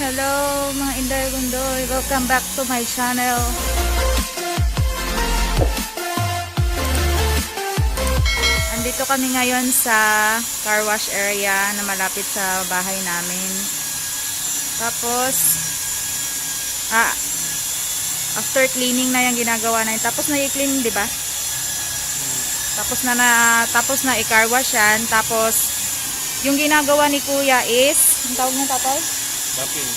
Hello mga Inday Gundoy. Welcome back to my channel. Andito kami ngayon sa car wash area na malapit sa bahay namin. Tapos, ah, after cleaning na yung ginagawa na yun. Tapos na i-clean, di ba? Tapos na, na tapos na i-car wash yan. Tapos, yung ginagawa ni kuya is, ang tawag ng tatay? Buffing.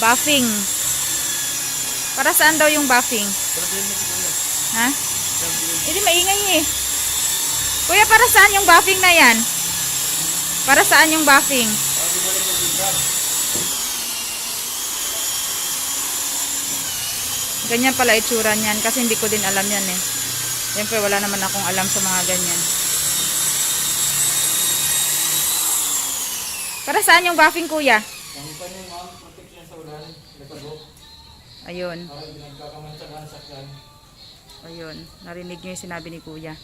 Buffing. Para saan daw yung buffing? Problem mo kuya. Ha? Hindi maingay eh. Kuya, para saan yung buffing na yan? Para saan yung buffing? Ganyan pala itsura niyan kasi hindi ko din alam yan eh. Siyempre wala naman akong alam sa mga ganyan. Para saan yung buffing kuya? Ang pa niya ma'am, protection sa ulan. Nagkago. Ayun. Para hindi nagkakamansakan sakyan. Ayun. Narinig niyo yung sinabi ni kuya.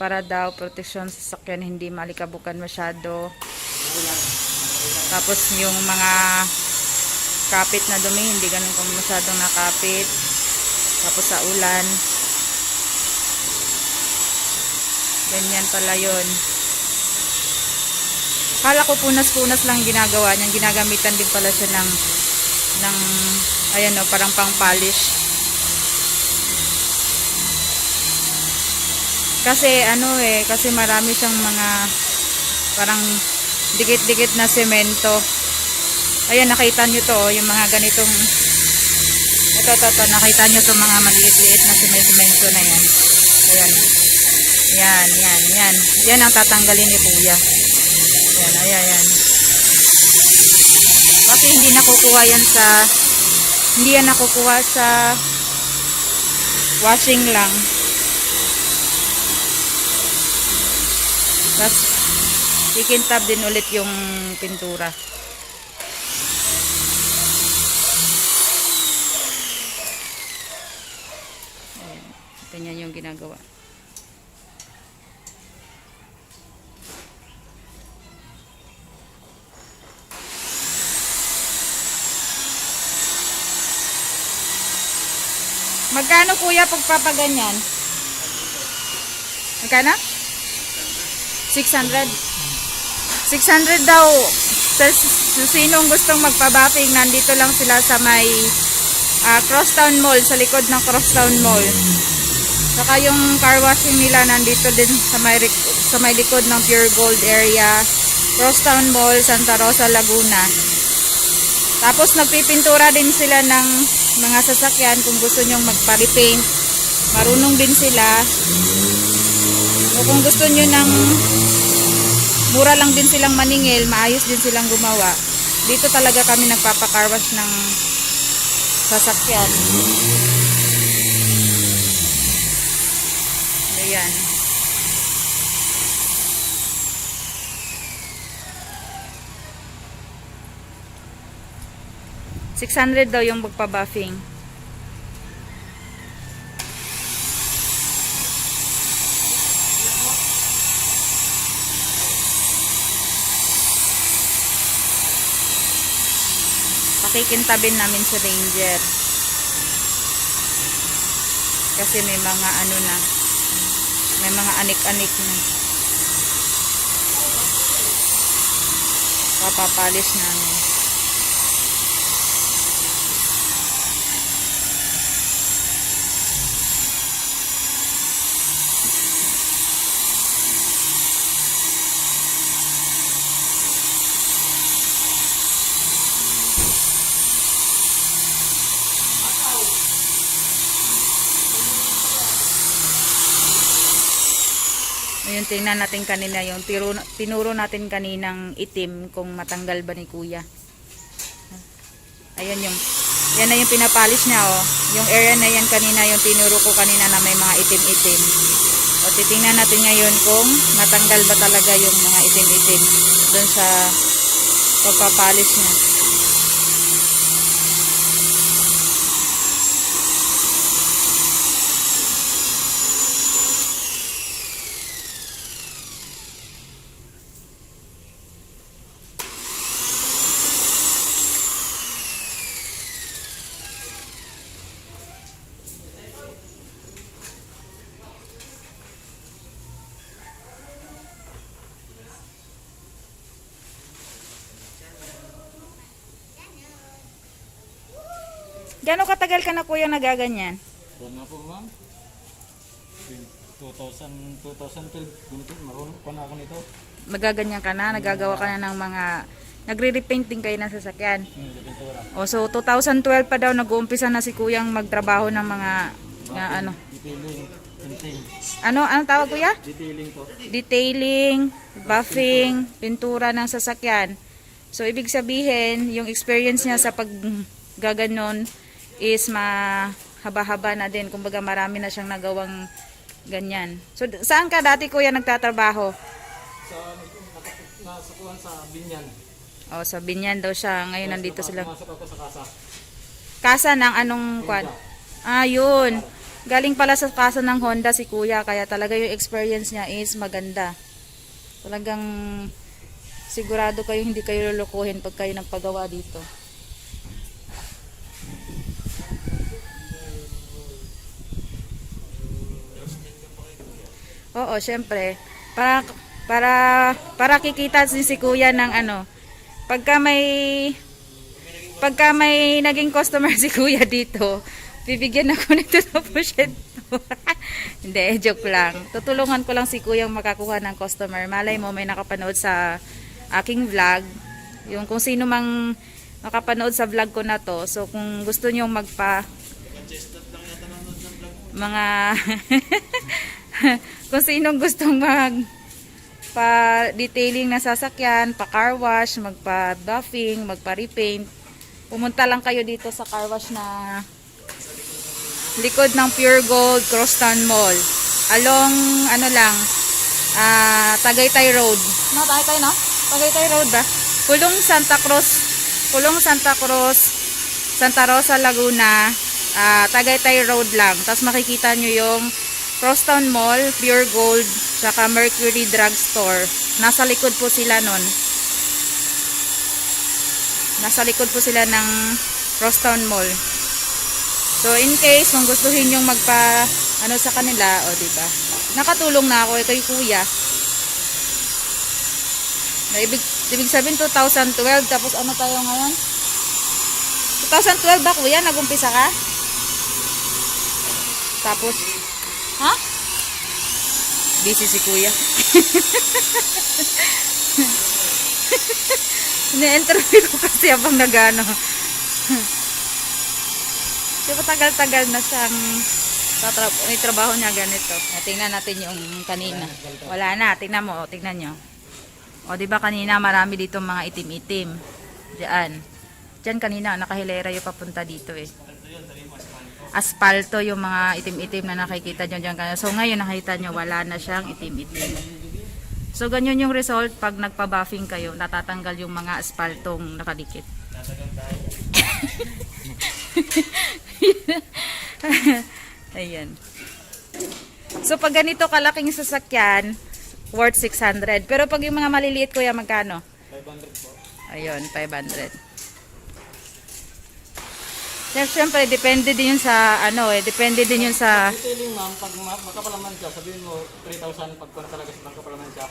Para daw proteksyon sa sakyan hindi malikabukan masyado. Tapos yung mga kapit na dumi, hindi ganun kung masyadong nakapit. Tapos sa ulan. Ganyan pala yun. Kala ko punas-punas lang ginagawa niya. Ginagamitan din pala siya ng, ng ayan o, parang pang polish. Kasi ano eh, kasi marami siyang mga parang dikit-dikit na semento. Ayan, nakita nyo to, oh, yung mga ganitong ito, ito, ito, nakita nyo to mga maliit-liit na semento na yan. Ayan. Yan, yan, yan. Yan ang tatanggalin ni Kuya. Yan, ayan, yan. Kasi hindi nakukuha yan sa hindi yan nakukuha sa washing lang. Tapos, kikintab din ulit yung pintura. Ayan. Ganyan yung ginagawa. Magkano kuya pagpapaganyan? Magkano? 600. 600 daw. Sa, sinong gustong magpa-bapping, nandito lang sila sa may ah, Crosstown Mall, sa likod ng Crosstown Mall. Saka yung car washing nila nandito din sa may, sa may likod ng Pure Gold area, Crosstown Mall, Santa Rosa, Laguna. Tapos nagpipintura din sila ng mga sasakyan kung gusto nyong magpa-repaint. Marunong din sila. O kung gusto nyo ng mura lang din silang maningil, maayos din silang gumawa. Dito talaga kami nagpapakarwash ng sasakyan. Ayan. Six hundred daw yung magpa-buffing. pakikintabin namin si Ranger. Kasi may mga ano na, may mga anik-anik na. Papapalis namin. Ayun, tingnan natin kanina yung tiro, tinuro natin kaninang itim kung matanggal ba ni kuya. Ayun yung, yan na yung pinapalis niya oh. Yung area na yan kanina yung tinuro ko kanina na may mga itim-itim. O titingnan natin ngayon kung matanggal ba talaga yung mga itim-itim doon sa pagpapalis niya. Gano'ng katagal ka na kuya nagaganyan? Yan na po ma'am. 2000, 2012, ganito, marunong pa na ako nito. Magaganyan ka na, nagagawa ka na ng mga, nagre-repainting kayo ng sasakyan. Hmm, pintura. O so 2012 pa daw nag-uumpisa na si kuyang magtrabaho ng mga, nga ano. Detailing, painting. Ano, anong tawag kuya? Detailing po. detailing, buffing, pintura ng sasakyan. So, ibig sabihin, yung experience niya sa paggaganon is mahaba-haba na din. Kumbaga, marami na siyang nagawang ganyan. So, saan ka dati, kuya, nagtatrabaho? Sa, nasukuhan sa Binyan. O, sa Binyan daw siya. Ngayon, nandito sila. Pumasok ako sa kasa. Kasa ng anong kwan? Ah, yun. Galing pala sa kasa ng Honda si kuya. Kaya talaga yung experience niya is maganda. Talagang sigurado kayo hindi kayo lulukuhin pag kayo nagpagawa dito. Oo, syempre. Para para para kikita si si kuya ng ano. Pagka may pagka may naging customer si kuya dito, bibigyan ako nito sa porsyento. Hindi, joke lang. Tutulungan ko lang si kuya makakuha ng customer. Malay mo may nakapanood sa aking vlog. Yung kung sino mang nakapanood sa vlog ko na to. So kung gusto nyo magpa mga kung sinong gustong mag pa detailing na sasakyan, pa car wash, magpa buffing, magpa repaint, pumunta lang kayo dito sa car wash na likod ng Pure Gold Crosstown Mall. Along ano lang ah Tagaytay Road. No, Tagaytay no? Tagaytay Road ba? Kulong Santa Cruz. Kulong Santa Cruz, Santa Rosa, Laguna. ah Tagaytay Road lang. Tapos makikita nyo yung Crosstown Mall, Pure Gold, saka Mercury Drugstore. Nasa likod po sila nun. Nasa likod po sila ng Crosstown Mall. So in case kung gustuhin yung magpa ano sa kanila, o di ba? Nakatulong na ako eh, kay kuya. Na ibig, ibig sabihin 2012 tapos ano tayo ngayon? 2012 ba kuya? Nagumpisa ka? Tapos Ha? Busy si kuya. Ni-interview ko kasi habang nagano. Di ba tagal-tagal na siyang may trabaho niya ganito. Tingnan natin yung kanina. Wala na, tingnan mo, o, tingnan nyo. O, di ba kanina marami dito mga itim-itim. Diyan. Diyan kanina, nakahilera yung papunta dito eh. Aspalto yung mga itim-itim na nakikita nyo dyan. So ngayon nakita nyo, wala na siyang itim-itim. So ganyan yung result pag nagpa-buffing kayo, natatanggal yung mga aspaltong nakadikit. Ayan. So pag ganito kalaking sasakyan, worth 600. Pero pag yung mga maliliit kuya, magkano? 500 po. Ayun, 500. Sir, syempre, depende din yun sa, ano eh, depende din yun sa, Detailing ma'am, pag ma- siya, sabihin mo 3,000 pag kung talaga sa makapalaman siya.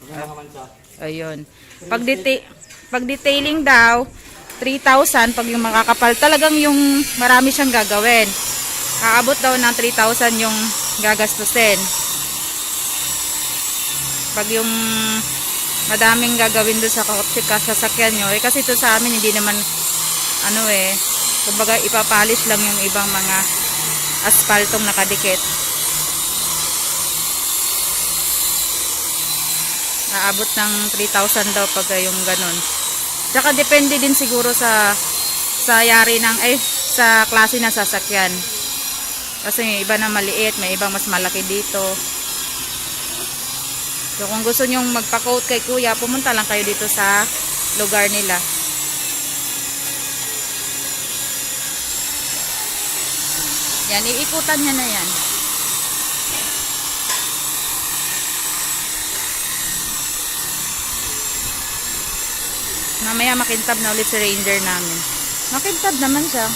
Yung mga mansa. ayun. Pag, deta- pag detailing daw, 3,000 pag yung makakapal. Talagang yung marami siyang gagawin. Aabot daw ng 3,000 yung gagastusin. Pag yung madaming gagawin doon sa kotse ka sasakyan nyo, eh kasi ito sa amin hindi naman ano eh, kumbaga ipapalis lang yung ibang mga aspaltong nakadikit. Naabot ng 3,000 daw pag yung ganun. Tsaka depende din siguro sa sa yari ng ay sa klase ng sasakyan. Kasi may iba na maliit, may iba mas malaki dito. So kung gusto nyong magpa-coat kay kuya, pumunta lang kayo dito sa lugar nila. Yan, iikutan niya na yan. Mamaya makintab na ulit si ranger namin. Makintab naman siya.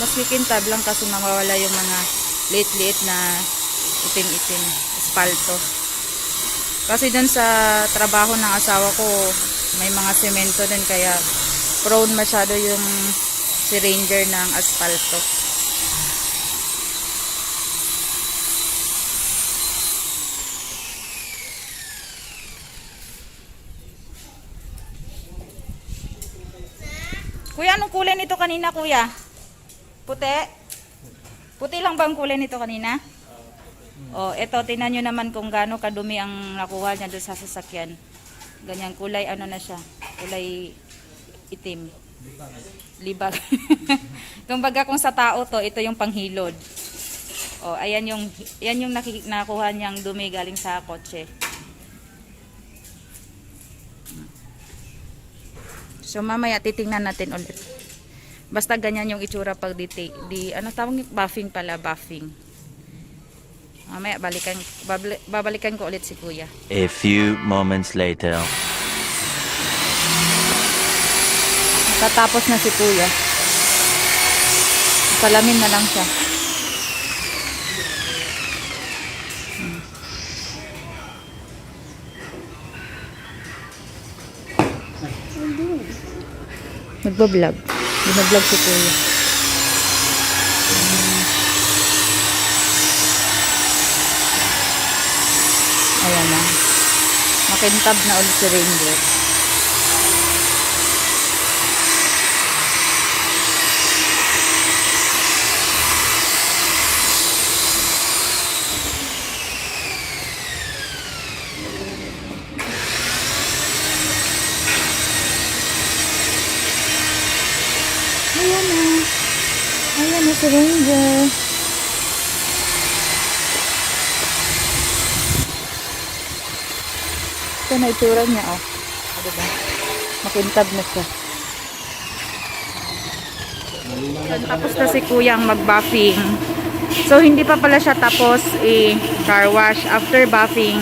Mas kikintab lang kasi mawawala yung mga liit-liit na itim-itim, espalto. Kasi dun sa trabaho ng asawa ko, may mga semento din kaya prone masyado yung si Ranger ng asfalto. Kuya, anong kulay nito kanina, kuya? Puti? Puti lang ba ang kulay nito kanina? Oh, eto, tingnan nyo naman kung gaano kadumi ang nakuha niya doon sa sasakyan. Ganyan, kulay ano na siya. Kulay itim. Libag. Kumbaga kung sa tao to, ito yung panghilod. Oh, ayan yung, yan yung nakuha niyang dumi galing sa kotse. So mamaya titingnan natin ulit. Basta ganyan yung itsura pag di, di ano tawag yung buffing pala, buffing. Mamaya balikan babali- babalikan ko ulit si Kuya. A few moments later. Tatapos na si Kuya. Salamin na lang siya. Nagbablog. Binablog si Kuya. Ayan na. Makintab na ulit si Ranger. Ayan na. Ayan na si Ranger. Ito na itsura niya, oh. O, diba? Makintab na siya. Tapos na si kuya ang mag-buffing. So, hindi pa pala siya tapos i-car wash. After buffing,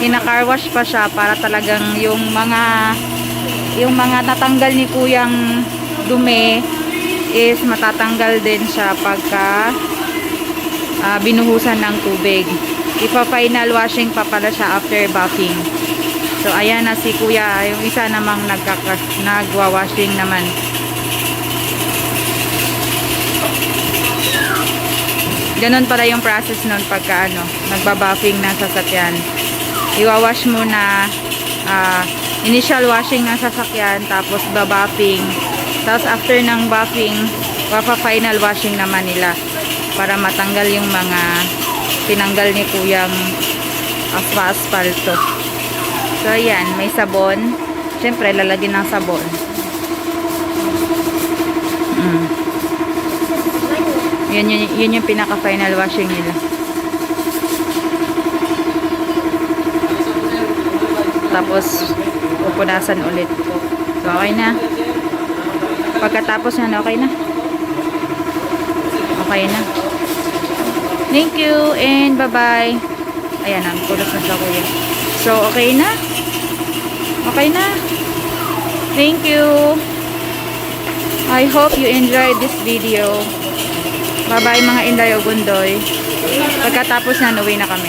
ina-car wash pa siya para talagang yung mga yung mga natanggal ni kuyang dumi is matatanggal din siya pagka ah, binuhusan ng tubig. Ipa-final washing pa pala siya after buffing. So, ayan na si kuya. Yung isa namang nagwa-washing naman. Ganon pala yung process nun pagka ano, nagbabuffing ng sasakyan. Iwawash muna ah, initial washing ng sasakyan tapos babuffing. Tapos after ng buffing, papa-final washing naman nila para matanggal yung mga tinanggal ni kuyang aspa asfalto. So ayan, may sabon. Siyempre, lalagyan ng sabon. Mm. Yun, yun, yun yung pinaka-final washing nila. Tapos, pupunasan ulit. So, okay na. Pagkatapos na, okay na. Okay na. Thank you and bye-bye. Ayan, ang kulos na sa kuya. So, okay na. Okay na. Thank you. I hope you enjoyed this video. Bye-bye mga Inday Ogundoy. Pagkatapos na, uwi na kami.